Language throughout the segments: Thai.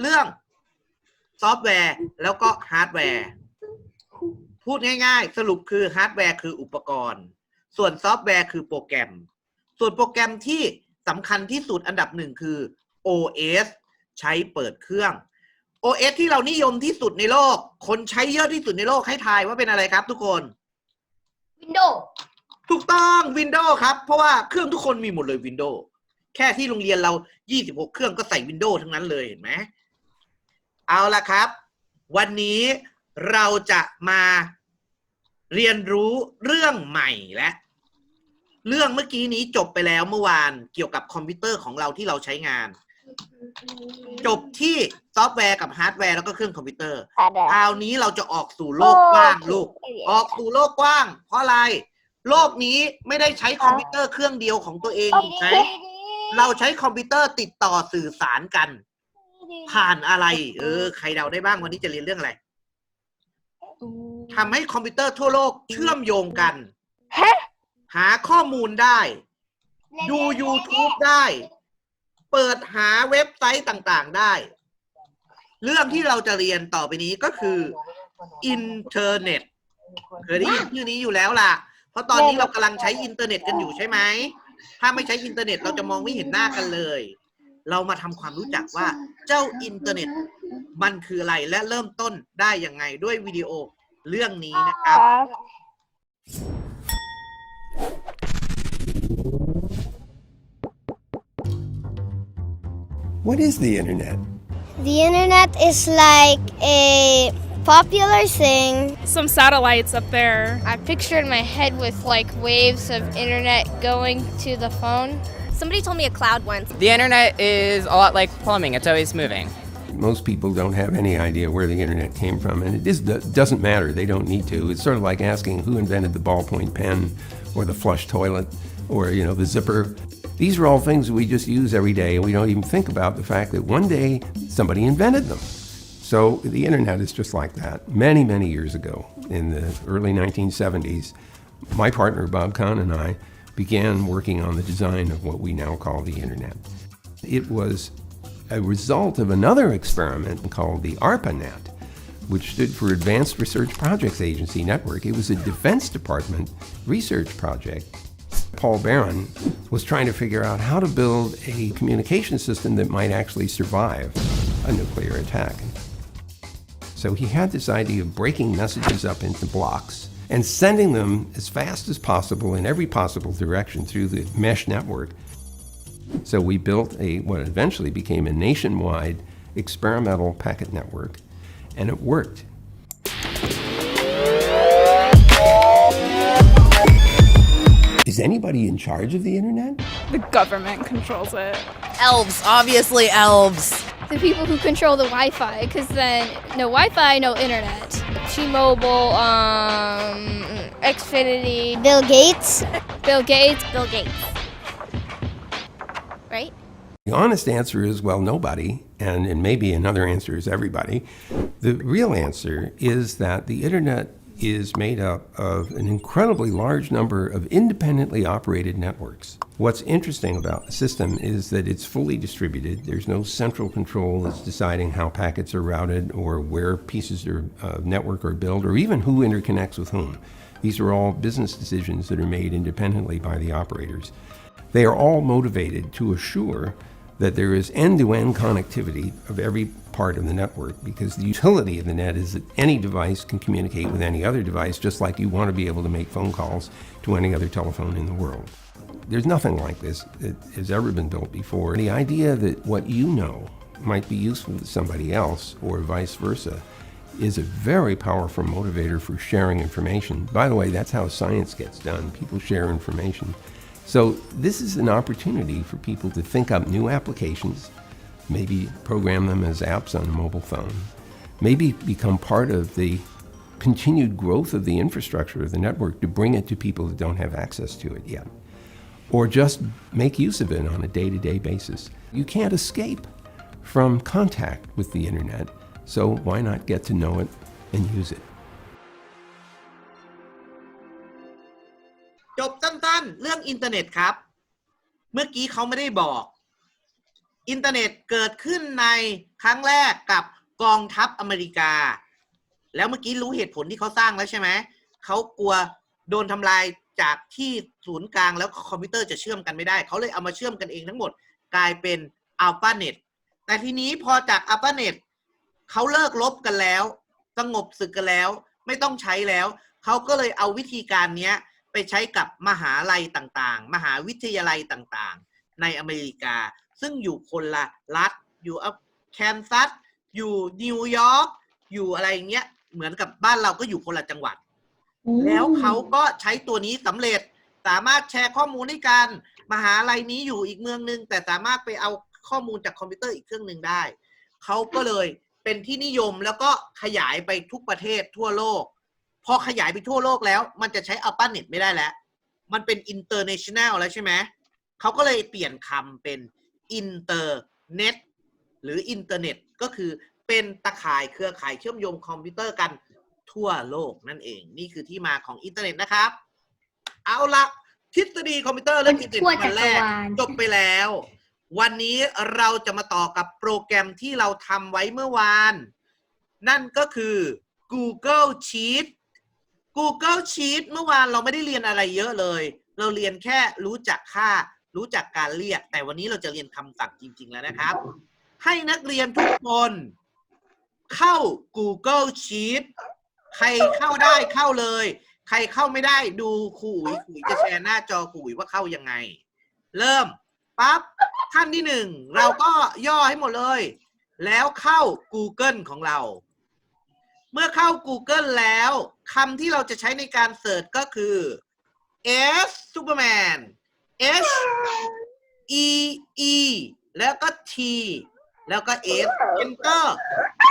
เรื่องซอฟต์แวร์แล้วก็ฮาร์ดแวร์ พูดง่ายๆ สรุปคือฮาร์ดแวร์คืออุปกรณ์ ส่วนซอฟต์แวร์คือโปรแกรม ส่วนโปรแกรมที่สำคัญที่สุดอันดับหนึ่งคือ OS ใช้เปิดเครื่อง OS ที่เรานิยมที่สุดในโลก คนใช้เยอะที่สุดในโลกให้ทายว่าเป็นอะไรครับทุกคนวินโดว์ถูกต้อง Windows ครับ เพราะว่าเครื่องทุกคนมีหมดเลย Windows แค่ที่โรงเรียนเรา 26 เครื่องก็ใส่ Windows ทั้งนั้นเลยเห็นไหม เอาละครับ วันนี้เราจะมาเรียนรู้เรื่องใหม่และ เรื่องเมื่อกี้นี้จบไปแล้วเมื่อวานเกี่ยวกับคอมพิวเตอร์ของเราที่เราใช้งาน จบที่ซอฟต์แวร์กับฮาร์ดแวร์แล้วก็เครื่องคอมพิวเตอร์ คราวนี้เราจะออกสู่โลกกว้างลูก ออกสู่โลกกว้าง เพราะอะไร โลกนี้ไม่ได้ใช้คอมพิวเตอร์เครื่องเดียวของตัวเองใช้เราใช้คอมพิวเตอร์ติดต่อสื่อสารกัน ผ่านอะไร เออ ใครเดาได้บ้างวันนี้จะเรียนเรื่องอะไรทำให้คอมพิวเตอร์ทั่วโลกเชื่อมโยงกันฮะหาข้อมูลได้ ดู YouTube ได้ เปิดหาเว็บไซต์ต่างๆได้ เรื่องที่เราจะเรียนต่อไปนี้ก็คืออินเทอร์เน็ตเคยได้ยินชื่อนี้อยู่แล้วล่ะ เพราะตอนนี้เรากำลังใช้อินเทอร์เน็ตกันอยู่ใช่ไหม ถ้าไม่ใช้อินเทอร์เน็ตเราจะมองไม่เห็นหน้ากันเลย เรามาทำความรู้จักว่าเจ้าอินเทอร์เน็ตมันคืออะไรและเริ่มต้นได้ยังไงด้วยวิดีโอเรื่องนี้นะครับ What is the internet? The internet is like a popular thing. some satellites up there. I picture in my head with like waves of internet going to the phone. Somebody told me a cloud once. The internet is a lot like plumbing, it's always moving. Most people don't have any idea where the internet came from, and it is, doesn't matter. They don't need to. It's sort of like asking who invented the ballpoint pen or the flush toilet or, you know, the zipper. These are all things we just use every day, and we don't even think about the fact that one day somebody invented them. So the internet is just like that. Many, many years ago, in the early 1970s, my partner Bob Kahn and I began working on the design of what we now call the internet. It was a result of another experiment called the ARPANET, which stood for Advanced Research Projects Agency Network. It was a Defense Department research project. Paul Barron was trying to figure out how to build a communication system that might actually survive a nuclear attack. So he had this idea of breaking messages up into blocks and sending them as fast as possible in every possible direction through the mesh network. So we built a what eventually became a nationwide experimental packet network, and it worked. Is anybody in charge of the internet? The government controls it. Elves, obviously elves. The people who control the Wi-Fi, because then no Wi-Fi, no internet. T-Mobile, um, Xfinity, Bill Gates. Bill Gates. Bill Gates. Right? The honest answer is well, nobody, and, and maybe another answer is everybody. The real answer is that the internet is made up of an incredibly large number of independently operated networks. What's interesting about the system is that it's fully distributed. There's no central control that's deciding how packets are routed or where pieces of uh, network are built or even who interconnects with whom. These are all business decisions that are made independently by the operators. They are all motivated to assure that there is end to end connectivity of every part of the network because the utility of the net is that any device can communicate with any other device just like you want to be able to make phone calls to any other telephone in the world. There's nothing like this that has ever been built before. The idea that what you know might be useful to somebody else or vice versa is a very powerful motivator for sharing information. By the way, that's how science gets done. People share information. So, this is an opportunity for people to think up new applications, maybe program them as apps on a mobile phone, maybe become part of the continued growth of the infrastructure of the network to bring it to people that don't have access to it yet, or just make use of it on a day to day basis. You can't escape from contact with the internet, so why not get to know it and use it? อินเทอร์เน็ตครับ เมื่อกี้เขาไม่ได้บอก อินเทอร์เน็ตเกิดขึ้นในครั้งแรกกับกองทัพอเมริกา แล้วเมื่อกี้รู้เหตุผลที่เขาสร้างแล้วใช่ไหมเขากลัวโดนทำลายจากที่ศูนย์กลางแล้วคอมพิวเตอร์จะเชื่อมกันไม่ได้ เขาเลยเอามาเชื่อมกันเองทั้งหมดกลายเป็นอัล a าเน็ตแต่ทีนี้พอจากอัล a าเน็ตเขาเลิกลบกันแล้ว สงบศึกกันแล้ว ไม่ต้องใช้แล้ว เขาก็เลยเอาวิธีการเนี้ย ไปใช้กับมหาลัยต่างๆ มหาวิทยาลัยต่างๆ ในอเมริกา ซึ่งอยู่คนละรัฐ อยู่แคนซัส อยู่นิวยอร์ก อยู่อะไรอย่างเงี้ย เหมือนกับบ้านเราก็อยู่คนละจังหวัด แล้วเขาก็ใช้ตัวนี้สำเร็จ สามารถแชร์ข้อมูลให้กัน มหาลัยนี้อยู่อีกเมืองหนึ่งแต่สามารถไปเอาข้อมูลจากคอมพิวเตอร์อีกเครื่องหนึ่งได้ เขาก็เลยเป็นที่นิยมแล้วก็ขยายไปทุกประเทศทั่วโลก พอขยายไปทั่วโลกแล้ว มันจะใช้อัลปาเน็ตไม่ได้แล้ว มันเป็น international แล้วใช่ไหมเขาก็เลยเปลี่ยนคำเป็น internet หรืออินเทอร์เน็ตก็คือเป็นตะข่ายเครือข่ายเชื่อมโยงคอมพิวเตอร์กันทั่วโลกนั่นเอง นี่คือที่มาของอินเทอร์เน็ตนะครับ เอาละทฤษฎีคอมพิวเตอร์เรื่องอินเทอร์เน็ตวันแรกจบไปแล้ว วันนี้เราจะมาต่อกับโปรแกรมที่เราทำไว้เมื่อวาน นั่นก็คือ Google Sheet Google Sheet เมื่อวานเราไม่ได้เรียนอะไรเยอะเลย เราเรียนแค่รู้จักค่า รู้จักการเรียก แต่วันนี้เราจะเรียนคำสั่งจริง ๆ แล้วนะครับ ให้นักเรียนทุกคน เข้า Google Sheet ใครเข้าได้เข้าเลย ใครเข้าไม่ได้ดูครูอุ๋ยครูอุ๋ยจะแชร์หน้าจอครูอุ๋ยว่าเข้ายังไง เริ่มปั๊บขั้นที่หนึ่งเราก็ย่อให้หมดเลย แล้วเข้า Google ของเรา เมื่อเข้า Google แล้วคำที่เราจะใช้ในการเสิร์ชก็คือ S Superman H E E แล้วก็ T แล้วก็ S Enter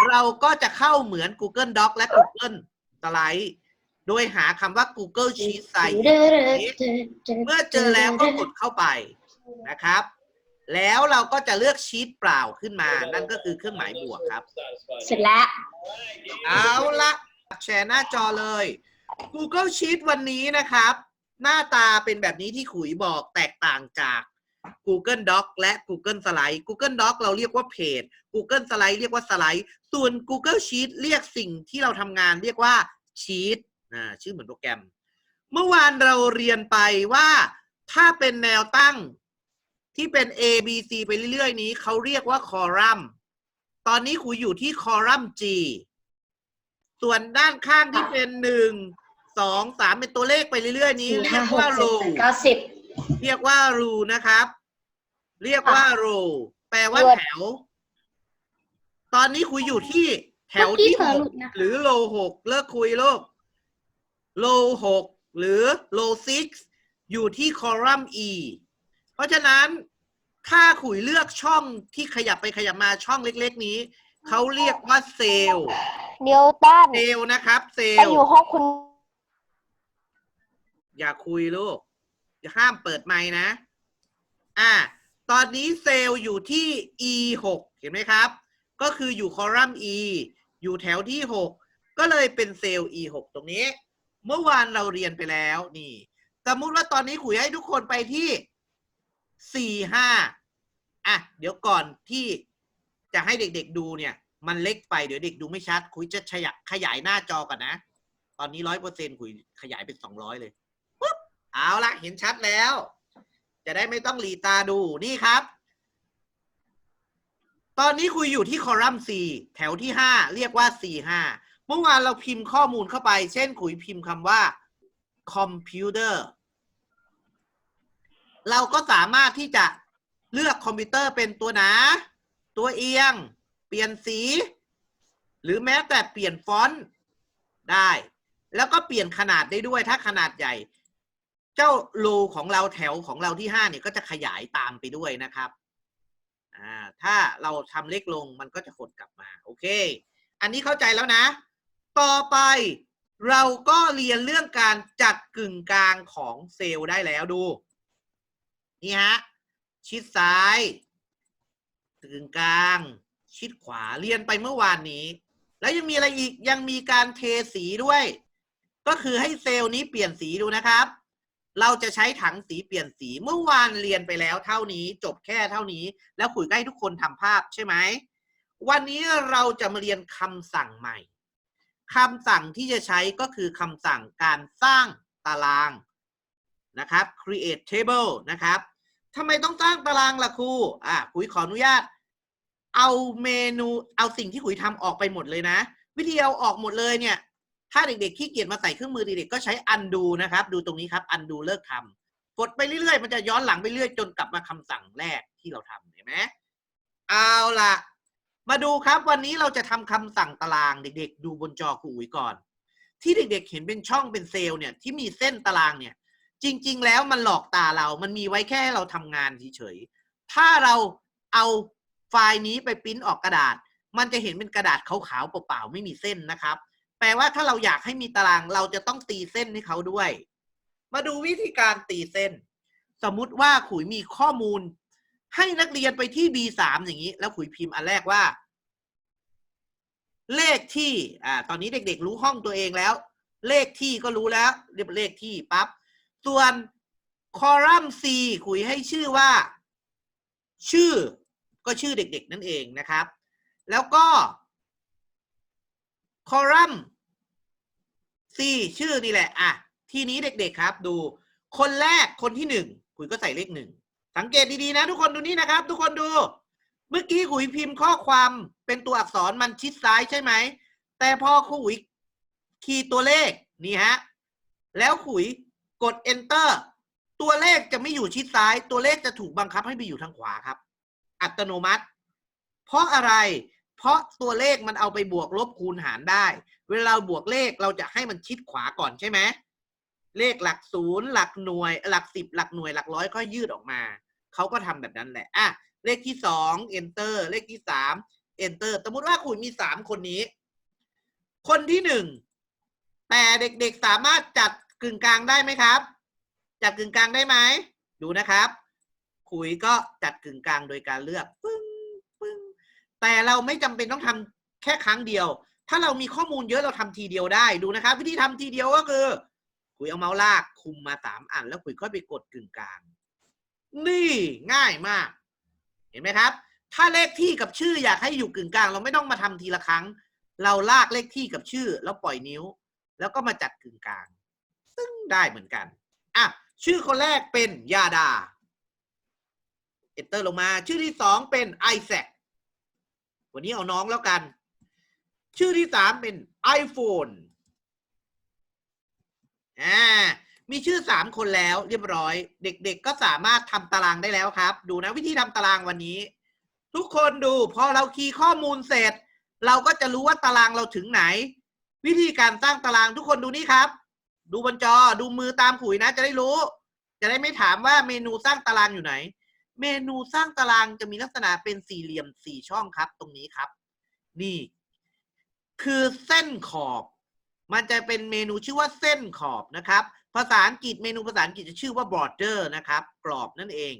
เราก็จะเข้าเหมือน Google Doc และ Google Slide โดยหาคำว่า Google Sheet ใส่เมื่อเจอแล้วก็กดเข้าไปนะครับ แล้วเราก็จะเลือกชีตเปล่าขึ้นมา นั่นก็คือเครื่องหมายบวกครับ เสร็จแล้ว เอาละแชร์หน้าจอเลย Google Sheet วันนี้นะครับ หน้าตาเป็นแบบนี้ที่ขุยบอกแตกต่างจาก Google Doc และ Google Slide Google Doc เราเรียกว่าเพจ Google Slide เรียกว่าสไลด์ส่วน Google Sheet เรียกสิ่งที่เราทำงานเรียกว่า Sheet อ่าชื่อเหมือนโปรแกรม เมื่อวานเราเรียนไปว่า ถ้าเป็นแนวตั้ง ที่เป็น A B C ไปเรื่อยๆ นี้เขาเรียกว่าคอลัมน์ ตอนนี้ครูอยู่ที่คอลัมน์ G ส่วนด้านข้างที่เป็นหนึ่งสองสามเป็นตัวเลขไปเรื่อยๆ นี้ เรียกว่า row เก้าสิบเรียกว่า row นะครับ เรียกว่า row แปลว่าแถว ตอนนี้คุยอยู่ที่แถวที่หกหรือ row หกเลิกคุยโลก row หกหรือ row six อยู่ที่ column E เพ ราะฉะนั้นถ้าขุยเลือกช่องที่ขยับไปขยับมาช่องเล็กๆนี้ เขาเรียกว่าเซลล์นิวตันเซลล์นะครับ เซลไปล์อยู่ห้องคุณอย่าคุยลูก อย่าห้ามเปิดไมค์นะ อ่า ตอนนี้เซลล์อยู่ที่ e 6เห็นไหมครับ ก็คืออยู่คอลัมน์ e อยู่แถวที่6ก็เลยเป็นเซลล์ e 6ตรงนี้ เมื่อวานเราเรียนไปแล้วนี่ สมมุติว่าตอนนี้ขุยให้ทุกคนไปที่ 4 5อะ เดี๋ยวก่อนที่จะให้เด็กๆดูเนี่ย มันเล็กไปเดี๋ยวเด็กดูไม่ชัด คุยจะขยายขยายหน้าจอก่อนนะ ตอนนี้ร้อยเปอร์เซ็นคุยขยายเป็นสองร้อยเลยปุ๊บเอาละเห็นชัดแล้ว จะได้ไม่ต้องหลีตาดูนี่ครับ ตอนนี้คุยอยู่ที่คอลัมน์ C แถวที่5เรียกว่า C 5เมื่อวานเราพิมพ์ข้อมูลเข้าไป เช่นคุยพิมพ์คำว่าคอมพิวเตอร์ เราก็สามารถที่จะเลือกคอมพิวเตอร์เป็นตัวหนา ตัวเอียง เปลี่ยนสี หรือแม้แต่เปลี่ยนฟอนต์ได้ แล้วก็เปลี่ยนขนาดได้ด้วยถ้าขนาดใหญ่ เจ้าโลของเราแถวของเราที่ห้าเนี่ยก็จะขยายตามไปด้วยนะครับอ่าถ้าเราทำเล็กลงมันก็จะหดกลับมา โอเค อันนี้เข้าใจแล้วนะ ต่อไปเราก็เรียนเรื่องการจัดกึ่งกลางของเซลล์ได้แล้วดู นี่ฮะ ชิดซ้ายกึ่งกลาง ชิดขวาเรียนไปเมื่อวานนี้ แล้วยังมีอะไรอีกยังมีการเทสีด้วย ก็คือให้เซลล์นี้เปลี่ยนสีดูนะครับ เราจะใช้ถังสีเปลี่ยนสีเมื่อวานเรียนไปแล้วเท่านี้ จบแค่เท่านี้ แล้วขุยก็ให้ทุกคนทำภาพใช่ไหมวันนี้เราจะมาเรียนคำสั่งใหม่คำสั่งที่จะใช้ก็คือคำสั่งการสร้างตาราง นะครับ create table นะครับทำไมต้องสร้างตารางล่ะครูอะขุยขออนุญาต เอาเมนูเอาสิ่งที่ขุยทำออกไปหมดเลยนะ วิธีเอาออกหมดเลยเนี่ย ถ้าเด็กๆขี้เกียจมาใส่เครื่องมือเด็กๆก็ใช้ undo นะครับ ดูตรงนี้ครับ undo เลิกทำกดไปเรื่อยๆ มันจะย้อนหลังไปเรื่อยจนกลับมาคำสั่งแรกที่เราทำเห็นไหมเอาล่ะ มาดูครับวันนี้เราจะทำคำสั่งตารางเด็ก ๆ ดูบนจอครูอุ๋ยก่อน ที่เด็กๆ เห็นเป็นช่องเป็นเซลล์เนี่ยที่มีเส้นตารางเนี่ย จริง ๆ แล้วมันหลอกตาเรา มันมีไว้แค่ให้เราทำงานเฉยๆ ถ้าเราเอาไฟล์นี้ไปปริ้นออกกระดาษ มันจะเห็นเป็นกระดาษขาวๆเปล่าๆไม่มีเส้นนะครับ แปลว่าถ้าเราอยากให้มีตารางเราจะต้องตีเส้นให้เขาด้วย มาดูวิธีการตีเส้น สมมุติว่าขุยมีข้อมูล ให้นักเรียนไปที่ B3 อย่างนี้ แล้วขุยพิมพ์อันแรกว่า เลขที่อ่าตอนนี้เด็ก ๆ รู้ห้องตัวเองแล้ว เลขที่ก็รู้แล้ว เรียกเลขที่ปั๊บ ส่วนคอลัมน์ C ขุยให้ชื่อว่า ชื่อก็ชื่อเด็ก ๆ นั่นเองนะครับ แล้วก็คอลัมน์ C ชื่อนี่แหละอะทีนี้เด็ก ๆ ครับ ดู คนแรกคนที่หนึ่งขุยก็ใส่เลขหนึ่งสังเกตดีๆนะ ทุกคนดูนี่นะครับ ทุกคนดู เมื่อกี้ขุยพิมพ์ข้อความเป็นตัวอักษรมันชิดซ้ายใช่ไหมแต่พอขุยคีย์ตัวเลขนี่ฮะแล้วขุย กด enter ตัวเลขจะไม่อยู่ชิดซ้าย ตัวเลขจะถูกบังคับให้ไปอยู่ทางขวาครับ อัตโนมัติ เพราะอะไร เพราะตัวเลขมันเอาไปบวกลบคูณหารได้ เวลาบวกเลขเราจะให้มันชิดขวาก่อนใช่ไหมเลขหลักศูนย์หลักหน่วย หลักสิบหลักหน่วยหลักร้อยก็ยืดออกมา เขาก็ทำแบบนั้นแหละอะเลขที่สอง enter เลขที่สาม enter สมมติว่าคุณมีสามคนนี้ คนที่หนึ่งแต่เด็กๆสามารถจัด กึ่งกลางได้ไหมครับ จัดกึ่งกลางได้ไหมดูนะครับขุยก็จัดกึ่งกลางโดยการเลือกปึ้งปึ้งแต่เราไม่จำเป็นต้องทำแค่ครั้งเดียว ถ้าเรามีข้อมูลเยอะเราทำทีเดียวได้ดูนะครับ วิธีทำทีเดียวก็คือขุยเอาเมาส์ลากคุมมาสามอัน แล้วขุยค่อยไปกดกึ่งกลาง นี่ง่ายมาก เห็นไหมครับ ถ้าเลขที่กับชื่ออยากให้อยู่กึ่งกลาง เราไม่ต้องมาทำทีละครั้ง เราลากเลขที่กับชื่อ แล้วปล่อยนิ้ว แล้วก็มาจัดกึ่งกลาง ซึ่งได้เหมือนกันอะชื่อคนแรกเป็นยาดา เอนเตอร์ลงมา ชื่อที่สองเป็นไอแซควันนี้เอาน้องแล้วกัน ชื่อที่สามเป็น iPhone อ่ามีชื่อสามคนแล้วเรียบร้อย เด็กๆก็สามารถทำตารางได้แล้วครับ ดูนะวิธีทำตารางวันนี้ ทุกคนดูพอเราคีย์ข้อมูลเสร็จ เราก็จะรู้ว่าตารางเราถึงไหน วิธีการสร้างตารางทุกคนดูนี่ครับ ดูบนจอดูมือตามขุยนะ จะได้รู้ จะได้ไม่ถามว่าเมนูสร้างตารางอยู่ไหน เมนูสร้างตารางจะมีลักษณะเป็นสี่เหลี่ยมสี่ช่องครับ ตรงนี้ครับ นี่ คือเส้นขอบ มันจะเป็นเมนูชื่อว่าเส้นขอบนะครับ ภาษาอังกฤษเมนูภาษาอังกฤษจะชื่อว่า border นะครับ กรอบนั่นเอง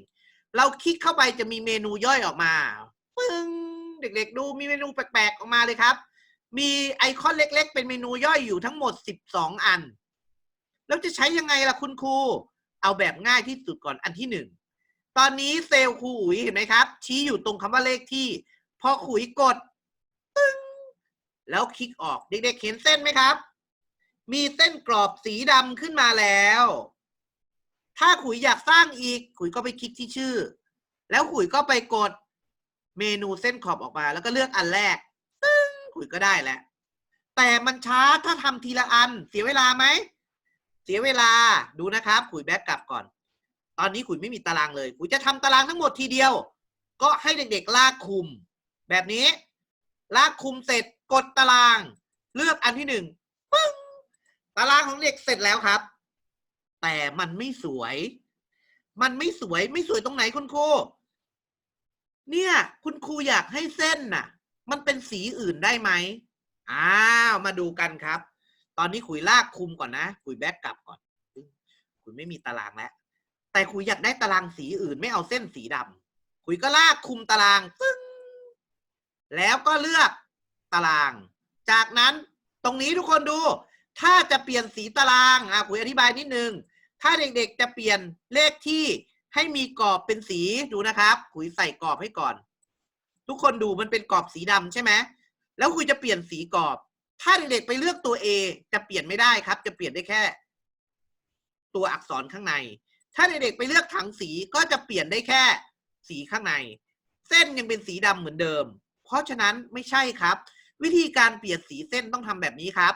เราคลิกเข้าไปจะมีเมนูย่อยออกมาปึ้งเด็กๆ ดูมีเมนูแปลกๆออกมาเลยครับ มีไอคอนเล็ก ๆ เป็นเมนูย่อยอยู่ทั้งหมด 12 อัน แล้วจะใช้ยังไงล่ะคุณครู เอาแบบง่ายที่สุดก่อนอันที่หนึ่งตอนนี้เซลล์ครูอุ๋ยเห็นไหมครับ ชี้อยู่ตรงคำว่าเลขที่ พอขุยกดตึ้งแล้วคลิกออกเด็กๆเห็นเส้นไหมครับ มีเส้นกรอบสีดำขึ้นมาแล้ว ถ้าขุยอยากสร้างอีกขุยก็ไปคลิกที่ชื่อ แล้วขุยก็ไปกดเมนูเส้นขอบออกมา แล้วก็เลือกอันแรกตึ้งขุยก็ได้แล้วแต่มันช้าถ้าทำทีละอันเสียเวลาไหม เสียเวลาดูนะครับขุยแบ็กกลับก่อน ตอนนี้ขุยไม่มีตารางเลยขุยจะทำตารางทั้งหมดทีเดียว ก็ให้เด็กๆลากคุม แบบนี้ ลากคุมเสร็จกดตาราง เลือกอันที่หนึ่งปึ้งตารางของเด็กเสร็จแล้วครับ แต่มันไม่สวย มันไม่สวยไม่สวยตรงไหนคุณครูเนี่ย คุณครูอยากให้เส้นน่ะ มันเป็นสีอื่นได้ไหมอ้าวมาดูกันครับ ตอนนี้ขุยลากคุมก่อนนะขุยแบ็กกลับก่อนขุยไม่มีตารางแล้ว แต่ขุยอยากได้ตารางสีอื่นไม่เอาเส้นสีดำขุยก็ลากคุมตารางปึ้งแล้วก็เลือกตาราง จากนั้นตรงนี้ทุกคนดู ถ้าจะเปลี่ยนสีตารางอะขุยอธิบายนิดนึง ถ้าเด็กๆจะเปลี่ยนเลขที่ให้มีกรอบเป็นสีดูนะครับคุยใส่กรอบให้ก่อน ทุกคนดูมันเป็นกรอบสีดำใช่ไหมแล้วคุยจะเปลี่ยนสีกรอบ ถ้าเด็กๆไปเลือกตัว A จะเปลี่ยนไม่ได้ครับ จะเปลี่ยนได้แค่ ตัวอักษรข้างใน ถ้าเด็กๆไปเลือกถังสีก็จะเปลี่ยนได้แค่ สีข้างใน เส้นยังเป็นสีดำเหมือนเดิม เพราะฉะนั้นไม่ใช่ครับ วิธีการเปลี่ยนสีเส้นต้องทำแบบนี้ครับ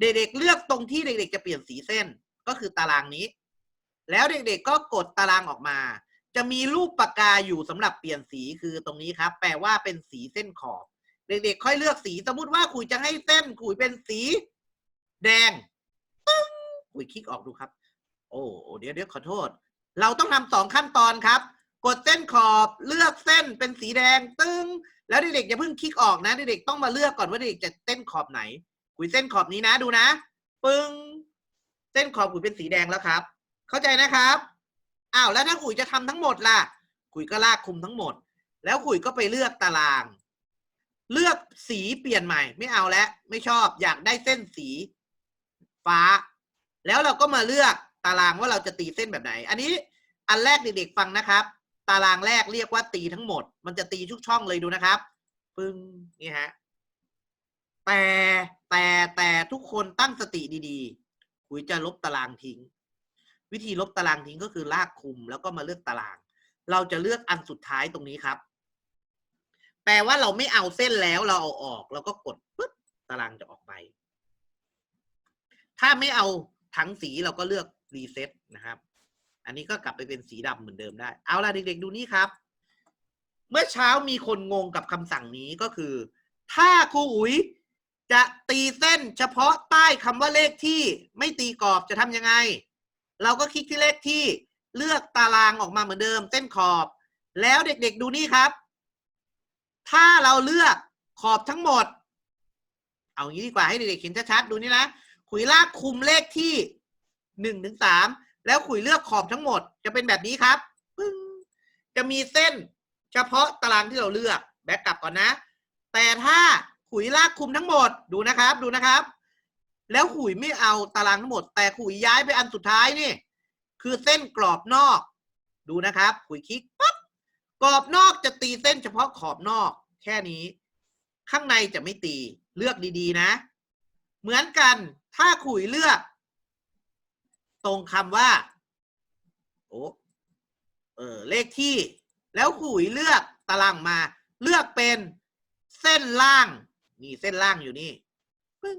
เด็กๆเลือกตรงที่เด็กๆจะเปลี่ยนสีเส้นก็คือตารางนี้ แล้วเด็กๆก็กดตารางออกมา จะมีรูปปากกาอยู่สำหรับเปลี่ยนสีคือตรงนี้ครับ แปลว่าเป็นสีเส้นขอบ เด็กๆ ค่อยเลือกสี สมมติว่าขุยจะให้เส้นขุยเป็นสีแดงตึ้งขุยคลิกออกดูครับ โอ้เดี๋ยวเดี๋ยวขอโทษ เราต้องทำสองขั้นตอนครับ กดเส้นขอบเลือกเส้นเป็นสีแดง ตึ้ง แล้วเด็กๆอย่าเพิ่งคลิกออกนะ เด็กๆต้องมาเลือกก่อนว่าเด็กจะเส้นขอบไหนขุยเส้นขอบนี้นะดูนะ ปึ้ง เส้นขอบขุยเป็นสีแดงแล้วครับ เข้าใจนะครับอ้าวแล้วถ้าขุยจะทำทั้งหมดล่ะขุยก็ลากคุมทั้งหมด แล้วขุยก็ไปเลือกตาราง เลือกสีเปลี่ยนใหม่ ไม่เอาแล้วไม่ชอบอยากได้เส้นสีฟ้า แล้วเราก็มาเลือกตารางว่าเราจะตีเส้นแบบไหน อันนี้อันแรกเด็กๆฟังนะครับ ตารางแรกเรียกว่าตีทั้งหมด มันจะตีทุกช่องเลยดูนะครับปึ้งนี่ฮะแต่แต่แต่ทุกคนตั้งสติดีๆคุยจะลบตารางทิ้ง วิธีลบตารางทิ้งก็คือลากคุมแล้วก็มาเลือกตาราง เราจะเลือกอันสุดท้ายตรงนี้ครับ แปลว่าเราไม่เอาเส้นแล้วเราเอาออกเราก็กดปึ๊บตารางจะออกไป ถ้าไม่เอาทั้งสีเราก็เลือกรีเซ็ตนะครับ อันนี้ก็กลับไปเป็นสีดำเหมือนเดิมได้ เอาล่ะเด็กๆดูนี่ครับ เมื่อเช้ามีคนงงกับคำสั่งนี้ก็คือ ถ้าครูอุ๋ยจะตีเส้นเฉพาะใต้คำว่าเลขที่ไม่ตีกรอบจะทำยังไง เราก็คลิกที่เลขที่เลือกตารางออกมาเหมือนเดิมเส้นขอบ แล้วเด็กๆดูนี่ครับ ถ้าเราเลือกขอบทั้งหมด เอางี้ดีกว่าให้เด็กๆเห็นชัดๆดูนี่นะขุยลากคุมเลขที่หนึ่งถึงสามแล้วขุยเลือกขอบทั้งหมด จะเป็นแบบนี้ครับปึ้งจะมีเส้นเฉพาะตารางที่เราเลือกแบ็กกลับก่อนนะ แต่ถ้าขุยลากคุมทั้งหมดดูนะครับดูนะครับ แล้วขุยไม่เอาตารางทั้งหมด แต่ขุยย้ายไปอันสุดท้ายนี่ คือเส้นกรอบนอก ดูนะครับ ขุยคลิกปั๊บกรอบนอกจะตีเส้นเฉพาะขอบนอก แค่นี้ ข้างในจะไม่ตีเลือกดีๆ นะ เหมือนกันถ้าขุยเลือก ตรงคำว่าโอ้เออเลขที่ แล้วขุยเลือกตารางมา เลือกเป็นเส้นล่างนี่เส้นล่างอยู่นี่ปึ้ง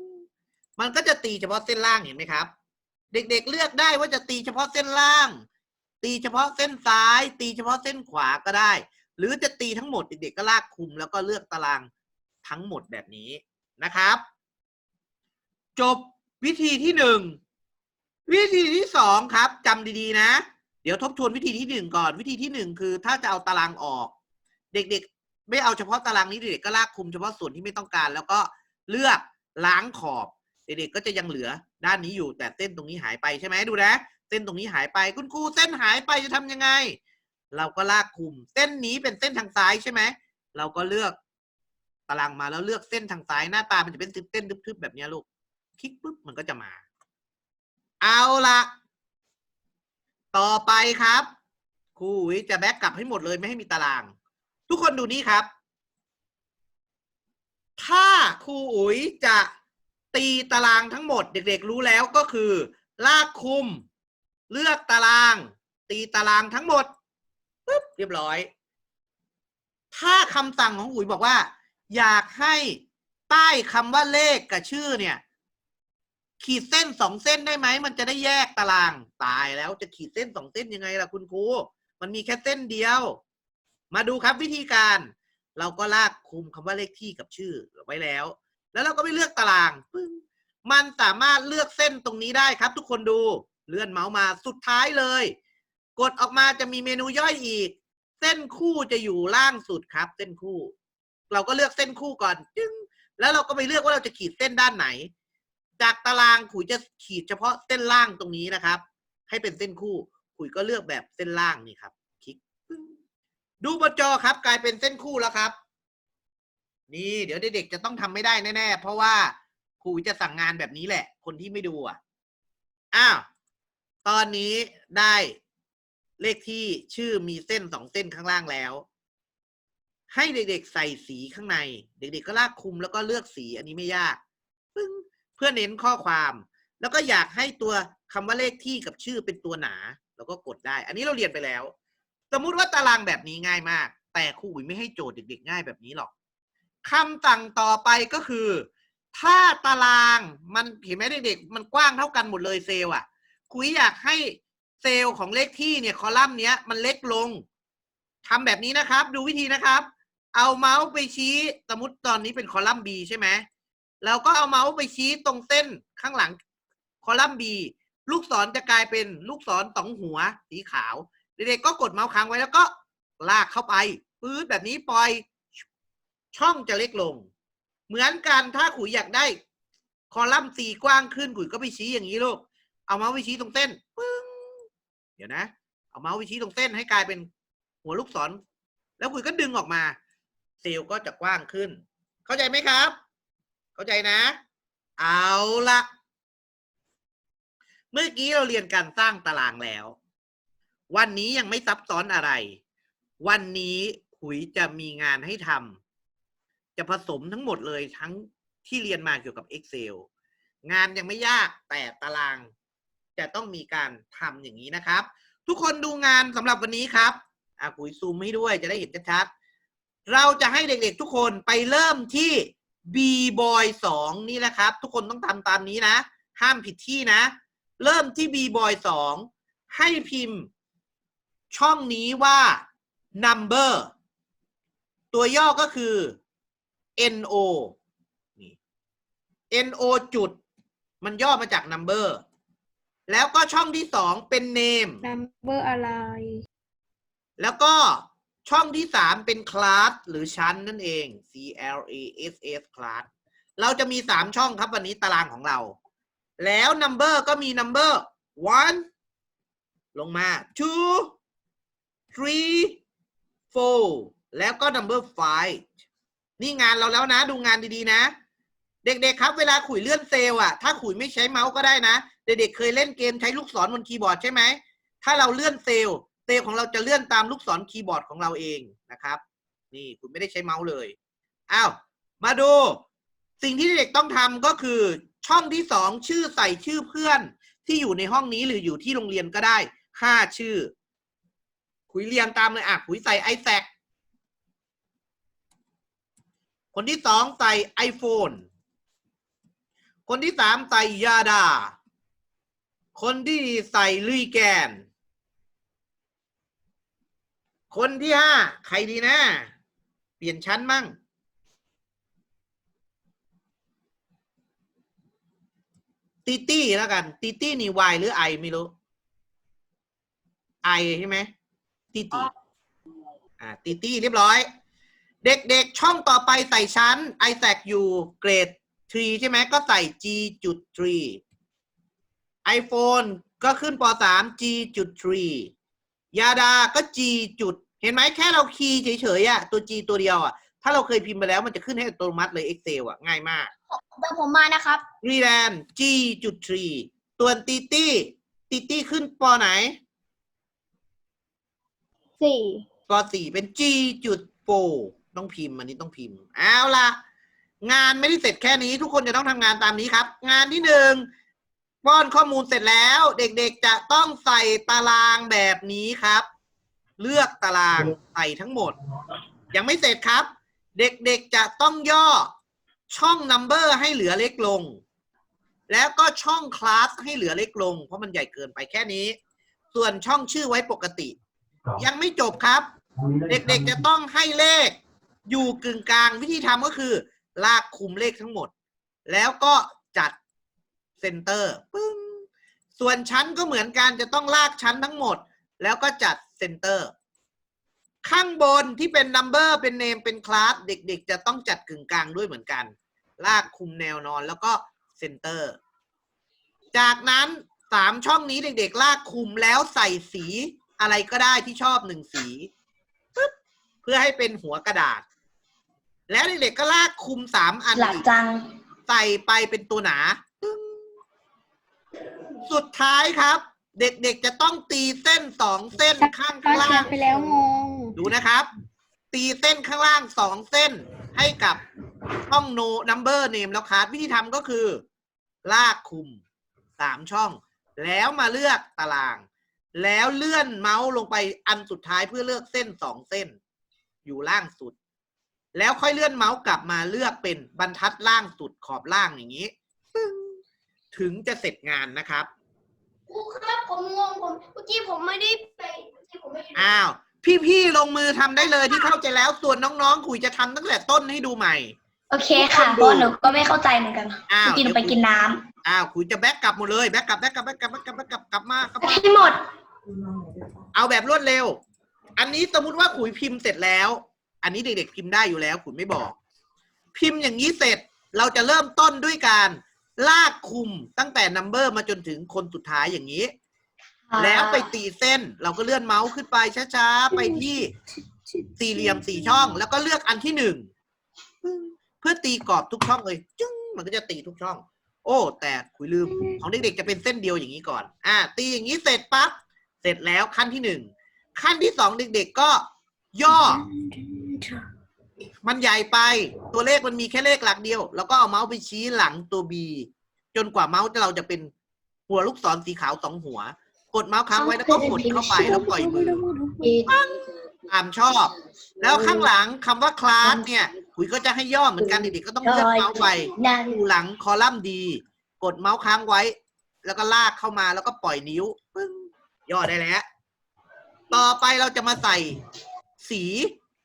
มันก็จะตีเฉพาะเส้นล่างเห็นไหมครับ เด็กๆเลือกได้ว่าจะตีเฉพาะเส้นล่าง ตีเฉพาะเส้นซ้าย ตีเฉพาะเส้นขวาก็ได้ หรือจะตีทั้งหมดเด็กๆก็ลากคุม แล้วก็เลือกตารางทั้งหมดแบบนี้นะครับ จบวิธีที่หนึ่งวิธีที่สองครับจำดีๆนะ เดี๋ยวทบทวนวิธีที่หนึ่งก่อนวิธีที่หนึ่งคือ ถ้าจะเอาตารางออก เด็กๆ ไม่เอาเฉพาะตารางนี้เด็กๆก็ลากคุมเฉพาะส่วนที่ไม่ต้องการ แล้วก็เลือกล้างขอบเด็กๆก็จะยังเหลือด้านนี้อยู่แต่เส้นตรงนี้หายไปใช่ไหมดูนะ เส้นตรงนี้หายไปคุณครูเส้นหายไปจะทำยังไง เราก็ลากคุม เส้นนี้เป็นเส้นทางซ้ายใช่ไหม เราก็เลือกตารางมาแล้วเลือกเส้นทางซ้ายหน้าตามันจะเป็นเส้นทึบๆแบบนี้ลูก คลิกปุ๊บมันก็จะมา เอาละต่อไปครับครูอุ๋ยจะแบ็กกลับให้หมดเลยไม่ให้มีตาราง ทุกคนดูนี่ครับ ถ้าครูอุ๋ยจะตีตารางทั้งหมด เด็กๆรู้แล้วก็คือ ลากคุม เลือกตาราง ตีตารางทั้งหมด ปุ๊บเรียบร้อย ถ้าคำสั่งของอุ๋ยบอกว่า อยากให้ใต้คำว่าเลขกับชื่อเนี่ย ขีดเส้นสองเส้นได้ไหม มันจะได้แยกตาราง ตายแล้วจะขีดเส้นสองเส้นยังไงล่ะคุณครู มันมีแค่เส้นเดียว มาดูครับวิธีการ เราก็ลากคุมคำว่าเลขที่กับชื่อไว้แล้ว แล้วเราก็ไปเลือกตารางปึ้งมันสามารถเลือกเส้นตรงนี้ได้ครับ ทุกคนดู เลื่อนเมาส์มาสุดท้ายเลย กดออกมาจะมีเมนูย่อยอีก เส้นคู่จะอยู่ล่างสุดครับ เส้นคู่ เราก็เลือกเส้นคู่ก่อนจึงแล้วเราก็ไปเลือกว่าเราจะขีดเส้นด้านไหน จากตารางขุยจะขีดเฉพาะเส้นล่างตรงนี้นะครับ ให้เป็นเส้นคู่ ขุยก็เลือกแบบเส้นล่างนี่ครับ คลิกปึ้งดูบนจอครับ กลายเป็นเส้นคู่แล้วครับ นี่เดี๋ยวเด็กๆจะต้องทำไม่ได้แน่ๆเพราะว่าครูจะสั่งงานแบบนี้แหละ คนที่ไม่ดูอะอ้าวตอนนี้ได้ เลขที่ชื่อมีเส้นสองเส้นข้างล่างแล้ว ให้เด็กๆใส่สีข้างใน เด็กๆก็ลากคุมแล้วก็เลือกสีอันนี้ไม่ยากเพื่อเน้นข้อความ แล้วก็อยากให้ตัวคำว่าเลขที่กับชื่อเป็นตัวหนาแล้วก็กดได้ อันนี้เราเรียนไปแล้ว สมมุติว่าตารางแบบนี้ง่ายมาก แต่ครูอุ๋ยไม่ให้โจทย์เด็ก ๆ ง่ายแบบนี้หรอกคำสั่งต่อไปก็คือ ถ้าตารางมันเห็นไหมเด็กๆมันกว้างเท่ากันหมดเลยเซลล์อะครูอุ๋ยอยากให้ เซลล์ของเลขที่เนี่ยคอลัมน์เนี้ยมันเล็กลงทำแบบนี้นะครับ ดูวิธีนะครับ เอาเมาส์ไปชี้สมมติตอนนี้เป็นคอลัมน์ B ใช่ไหมเราก็เอาเมาส์ไปชี้ตรงเส้นข้างหลังคอลัมน์ B ลูกศรจะกลายเป็นลูกศรสองหัวสีขาว เด็กๆก็กดเมาส์ค้างไว้แล้วก็ลากเข้าไปปื๊ดแบบนี้ปล่อยช่องจะเล็กลง เหมือนกันถ้าขุยอยากได้ คอลัมน์สีกว้างขึ้นขุยก็ไปชี้อย่างนี้ลูก เอาเมาส์ไปชี้ตรงเส้นปึ้ เดี๋ยวนะ เอาเมาส์ไปชี้ตรงเส้นให้กลายเป็นหัวลูกศร แล้วขุยก็ดึงออกมาเซลล์ก็จะกว้างขึ้น เข้าใจไหมครับ เข้าใจนะ เอาละเมื่อกี้เราเรียนการสร้างตารางแล้ว วันนี้ยังไม่ซับซ้อนอะไร วันนี้ขุยจะมีงานให้ทำจะผสมทั้งหมดเลยทั้งที่เรียนมาเกี่ยวกับ Excel งานยังไม่ยากแต่ตาราง จะต้องมีการทำอย่างนี้นะครับ ทุกคนดูงานสำหรับวันนี้ครับอะขุยซูมให้ด้วยจะได้เห็นชัดๆเราจะให้เด็กๆทุกคนไปเริ่มที่ B boy 2 นี่แหละครับ ทุกคนต้องทำตามนี้นะ ห้ามผิดที่นะ เริ่มที่ B boy 2 ให้พิมพ์ ช่องนี้ว่า number ตัวย่อก็คือ no นี่ no จุด มันย่อมาจาก number แล้วก็ช่องที่สองเป็น name นัมเบอร์อะไร แล้วก็ช่องที่สามเป็นคลาสหรือชั้นนั่นเอง C L A S S คลาสเราจะมีสามช่องครับวันนี้ตารางของเรา แล้ว number ก็มี number one ลงมา two three four แล้วก็ number five นี่งานเราแล้วนะ ดูงานดีๆนะ เด็กๆครับ เวลาขุยเลื่อนเซลล์อะถ้าขุยไม่ใช้เมาส์ก็ได้นะ เด็กๆเคยเล่นเกมใช้ลูกศรบนคีย์บอร์ดใช่ไหม ถ้าเราเลื่อนเซลล์เซลล์ของเราจะเลื่อนตามลูกศรคีย์บอร์ดของเราเองนะครับ นี่คุณไม่ได้ใช้เมาส์เลย อ้าว มาดู สิ่งที่เด็กต้องทำก็คือช่องที่สองชื่อใส่ชื่อเพื่อน ที่อยู่ในห้องนี้หรืออยู่ที่โรงเรียนก็ได้ห้าชื่อ คุยเรียงตามเลยอะคุยใส่ไอแซคคนที่สองใส่ iPhone คนที่สามใส่ยาดา คนที่ใส่ลุยแกน คนที่ห้าใครดีนะ เปลี่ยนชั้นมั่งตีตี้แล้วกันตีตี้นี่ Y หรือ I ไม่รู้ I ใช่ไหมตีตี้อ่าตีตี้เรียบร้อย เด็กๆ ช่องต่อไปใส่ชั้น i s a c อยู่เกรด 3 ใช่ไหม ก็ใส่ G จุด 3 iPhone ก็ขึ้นป 3 G จุด3ยาดาก็ G จุดเห็นไหมแค่เราคีย์เฉยๆอะตัว G ตัวเดียวอะถ้าเราเคยพิมพ์ไปแล้วมันจะขึ้นให้อัตโนมัติเลย Excel อะง่ายมากเดี๋ยวผมมานะครับ รีแลน G จุด3ตัวนตีตี้ตีตี้ขึ้นปไหนสี่ปสี่เป็น G จุดโปต้องพิมพ์อันนี้ต้องพิมพ์ เอาล่ะ งานไม่ได้เสร็จแค่นี้ทุกคนจะต้องทำงานตามนี้ครับ งานที่หนึ่ง ป้อนข้อมูลเสร็จแล้ว เด็กๆจะต้องใส่ตารางแบบนี้ครับ เลือกตารางใส่ทั้งหมด ยังไม่เสร็จครับ เด็กๆจะต้องย่อช่อง number ให้เหลือเล็กลง แล้วก็ช่องคลาสให้เหลือเล็กลง เพราะมันใหญ่เกินไปแค่นี้ ส่วนช่องชื่อไว้ปกติ ยังไม่จบครับ เด็กๆจะต้องให้เลข อยู่กึ่งกลางวิธีทำก็คือ ลากคุมเลขทั้งหมด แล้วก็จัด เซนเตอร์ปึ้งส่วนชั้นก็เหมือนกันจะต้องลากชั้นทั้งหมด แล้วก็จัดเซนเตอร์ข้างบนที่เป็นนัมเบอร์เป็นเนมเป็นคลาสเด็กๆ จะต้องจัดกึ่งกลางด้วยเหมือนกัน ลากคุมแนวนอนแล้วก็เซนเตอร์จากนั้นสามช่องนี้เด็กๆ ลากคุมแล้วใส่สีอะไรก็ได้ที่ชอบหนึ่งสีปึ๊บเพื่อให้เป็นหัวกระดาษ แล้วเด็กๆก็ลากคุมสามอันหลักอีกจัง ใส่ไปเป็นตัวหนาตึ้ง สุดท้ายครับ เด็กๆจะต้องตีเส้นสองเส้นข้างตอนล่าเขียนงไปแล้วงงดูนะครับ ตีเส้นข้างล่างสองเส้นให้กับช่อง no number name แล้วคาร์ดวิธีทำก็คือ ลากคุมสามช่อง แล้วมาเลือกตาราง แล้วเลื่อนเมาส์ลงไปอันสุดท้ายเพื่อเลือกเส้นสองเส้น อยู่ล่างสุด แล้วค่อยเลื่อนเมาส์กลับมาเลือกเป็นบรรทัดล่างสุดขอบล่างอย่างนี้ปึ้ง ถึงจะเสร็จงานนะครับครูครับผมงงผมเมื่อกี้ผมไม่ได้ไปเมื่อกี้ผมไม่ได้อ้าวพี่ๆลงมือทำได้เลยที่เข้าใจแล้วส่วนน้องๆคุยจะทำตั้งแต่ต้นให้ดูใหม่ โอเคค่ะเพราะหนูก็ไม่เข้าใจเหมือนกันอ้าวเมื่อกี้หนูไปกินน้ำอ้าวคุยจะแบ็กกลับหมดเลยแบ็กกลับแบ็กกลับแบ็กกลับแบ็กกลับแบ็กกลับกลับมากลับมา ให้หมด เอาแบบรวดเร็ว อันนี้สมมติว่าขุยพิมพ์เสร็จแล้ว อันนี้เด็กๆพิมพ์ได้อยู่แล้วขุยไม่บอก พิมพ์อย่างนี้เสร็จ เราจะเริ่มต้นด้วยการ ลากคุมตั้งแต่นัมเบอร์มาจนถึงคนสุดท้ายอย่างนี้ แล้วไปตีเส้น เราก็เลื่อนเมาส์ขึ้นไปช้าๆ ไปที่สี่เหลี่ยมสี่ช่อง แล้วก็เลือกอันที่หนึ่งเพื่อตีกรอบทุกช่องเลยจึ้งมันก็จะตีทุกช่อง โอ้ แต่คุยลืม ของเด็กๆจะเป็นเส้นเดียวอย่างนี้ก่อน อ่า ตีอย่างนี้เสร็จปั๊บเสร็จแล้วขั้นที่หนึ่งขั้นที่สองเด็กๆก็ย่อ มันใหญ่ไปตัวเลขมันมีแค่เลขหลักเดียว แล้วก็เอาเมาส์ไปชี้หลังตัว B จนกว่าเมาส์เราจะเป็นหัวลูกศรสีขาวสองหัว กดเมาส์ค้างไว้แล้วก็กดเข้าไปแล้วปล่อยมือตามชอบ แล้วข้างหลังคำว่าคลาสเนี่ยคุยก็จะให้ย่อเหมือนกันเด็กๆก็ต้องเลื่อนเมาส์ไปนั่นอยู่หลังคอลัมน์ดีกดเมาส์ค้างไว้ แล้วก็ลากเข้ามาแล้วก็ปล่อยนิ้วปึ้งย่อได้แล้ว ต่อไปเราจะมาใส่สี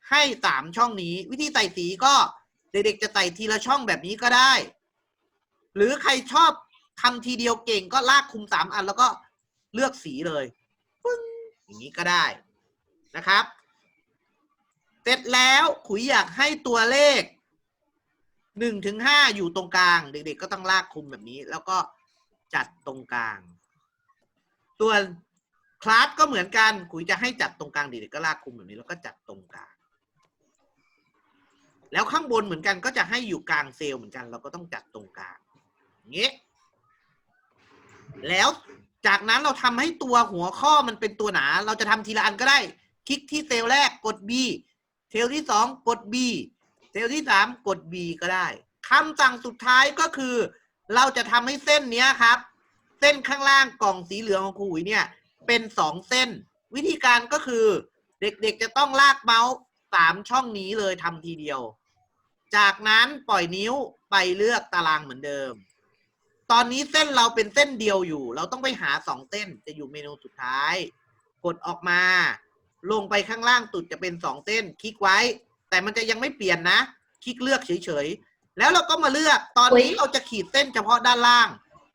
ให้สามช่องนี้ วิธีใส่สีก็เด็กๆจะใส่ทีละช่องแบบนี้ก็ได้ หรือใครชอบทำทีเดียวเก่งก็ลากคุมสามอันแล้วก็เลือกสีเลยปึ้งอย่างนี้ก็ได้นะครับ เสร็จแล้วขุยอยากให้ตัวเลขหนึ่งถึงห้าอยู่ตรงกลาง เด็กๆก็ต้องลากคุมแบบนี้ แล้วก็จัดตรงกลาง ส่วนคลาสก็เหมือนกันขุยจะให้จัดตรงกลางเด็กๆก็ลากคุมแบบนี้แล้วก็จัดตรงกลาง แล้วข้างบนเหมือนกันก็จะให้อยู่กลางเซลล์เหมือนกัน เราก็ต้องจัดตรงกลางอย่างนี้แล้วจากนั้นเราทำให้ตัวหัวข้อมันเป็นตัวหนา เราจะทำทีละอันก็ได้ คลิกที่เซลล์แรกกด B เซลล์ที่สองกด B เซลล์ที่สามกด B ก็ได้คำสั่งสุดท้ายก็คือ เราจะทำให้เส้นเนี้ยครับ เส้นข้างล่างกล่องสีเหลืองของครูอุ๋ยเนี่ย เป็นสองเส้น วิธีการก็คือ เด็กๆจะต้องลากเมาส์สามช่องนี้เลยทำทีเดียว จากนั้นปล่อยนิ้วไปเลือกตารางเหมือนเดิม ตอนนี้เส้นเราเป็นเส้นเดียวอยู่ เราต้องไปหาสองเส้นจะอยู่เมนูสุดท้าย กดออกมา ลงไปข้างล่างตุดจะเป็นสองเส้น คลิกไว้ แต่มันจะยังไม่เปลี่ยนนะ คลิกเลือกเฉยๆ แล้วเราก็มาเลือก ตอนนี้อุ๊ยเราจะขีดเส้นเฉพาะด้านล่าง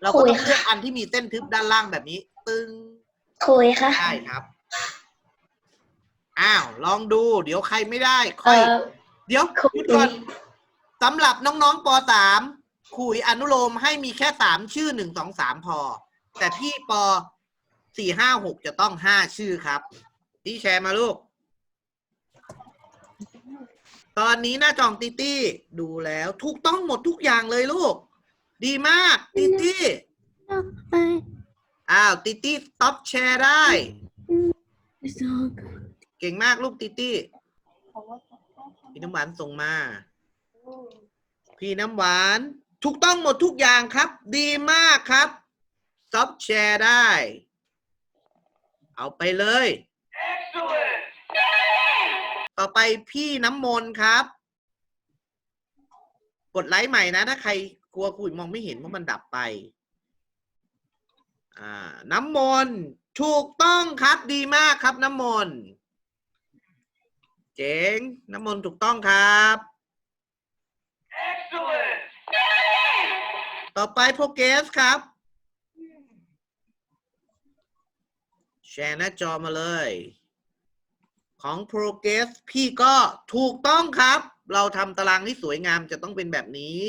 เราก็ต้องคุยค่ะเลือกอันที่มีเส้นทึบด้านล่างแบบนี้ ตึงคุยค่ะได้ครับอ้าวลองดู เดี๋ยวใครไม่ได้เอค่อยอเดี๋ยวคุยหยุดก่อน สำหรับน้องๆป .3 คุยอนุโลมให้มีแค่สามชื่อหนึ่งสองสามพอ แต่พี่ปสี่ห้าหกจะต้องห้าชื่อครับที่แชร์มาลูก ตอนนี้หน้าจองติตี้ดูแล้วถูกต้องหมดทุกอย่างเลยลูก ดีมากติตี้อ้าวติตี้ต็อปแชร์ได้ เก่งมากลูกติตี้พี่น้ำหวานส่งมา พี่น้ำหวาน ถูกต้องหมดทุกอย่างครับ ดีมากครับซับแชร์ได้ เอาไปเลย ต่อไปพี่น้ำมนต์ครับ กดไลค์ใหม่นะ ถ้าใครกลัวคุยมองไม่เห็นว่ามันดับไป อ่า น้ำมนต์ถูกต้องครับดีมากครับน้ำมนต์เจ๋งน้ำมนต์ถูกต้องครับ ต่อไปโปรเกสครับ แชร์หน้าจอมาเลย ของโปรเกสพี่ก็ถูกต้องครับ เราทำตารางที่สวยงามจะต้องเป็นแบบนี้